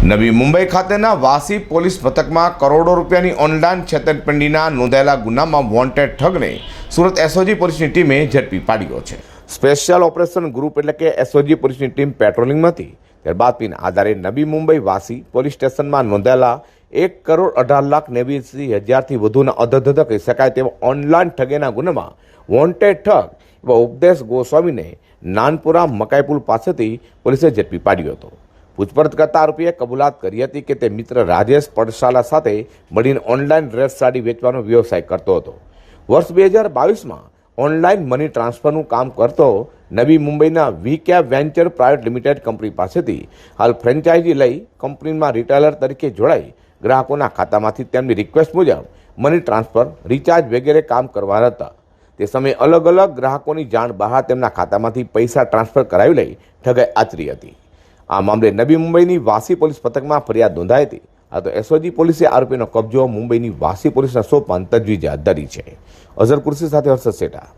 નવી મુંબઈ ખાતેના વાસી પોલીસ મથકમાં કરોડો રૂપિયાની ઓનલાઈન છેતરપિંડીના નોંધાયેલા ગુનામાં વોન્ટેડ ઠગને સુરત એસઓજી પોલીસની ટીમે ઝડપી પાડ્યો છે. સ્પેશિયલ ઓપરેશન ગ્રુપ એટલે કે એસઓજી પોલીસની ટીમ પેટ્રોલિંગમાં હતી ત્યારે બાતમીના આધારે નવી મુંબઈ વાસી પોલીસ સ્ટેશનમાં નોંધાયેલા એક કરોડ અઢાર લાખ નેવ્યાસી હજારથી વધુના અધધધ કહી શકાય તેવા ઓનલાઈન ઠગેના ગુનામાં વોન્ટેડ ઠગ એવા ઉપદેશ ગોસ્વામીને નાનપુરા મકાઈપુલ પાસેથી પોલીસે ઝડપી પાડ્યો હતો. પૂછપરછ કરતા આરોપીએ કબૂલાત કરી હતી કે તે મિત્ર રાજેશ પડશાલા સાથે મળીને ઓનલાઈન ડ્રેસ સાડી વેચવાનો વ્યવસાય કરતો હતો. વર્ષ બે હજાર બાવીસમાં ઓનલાઈન મની ટ્રાન્સફરનું કામ કરતો નવી મુંબઈના V cab venture private limited company પાસેથી હાલ ફ્રેન્ચાઇઝી લઈ કંપનીમાં રિટેલર તરીકે જોડાઈ ગ્રાહકોના ખાતામાંથી તેમની રિક્વેસ્ટ મુજબ મની ટ્રાન્સફર, રિચાર્જ વગેરે કામ કરવાના હતા. તે સમયે અલગ અલગ ગ્રાહકોની જાણ બહાર તેમના ખાતામાંથી પૈસા ટ્રાન્સફર કરાવી લઈ ઠગાઈ આચરી હતી. આ મામલે નવી મુંબઈની વાસી પોલીસ પથકમાં ફરિયાદ નોંધાઈ હતી. આ તો એસઓજી પોલીસે આરોપીનો કબજો મુંબઈની વાસી પોલીસના સોંપવાની તજવીજ હાથ ધરી છે. અઝર કુર્સી સાથે હર્ષદ શેઠા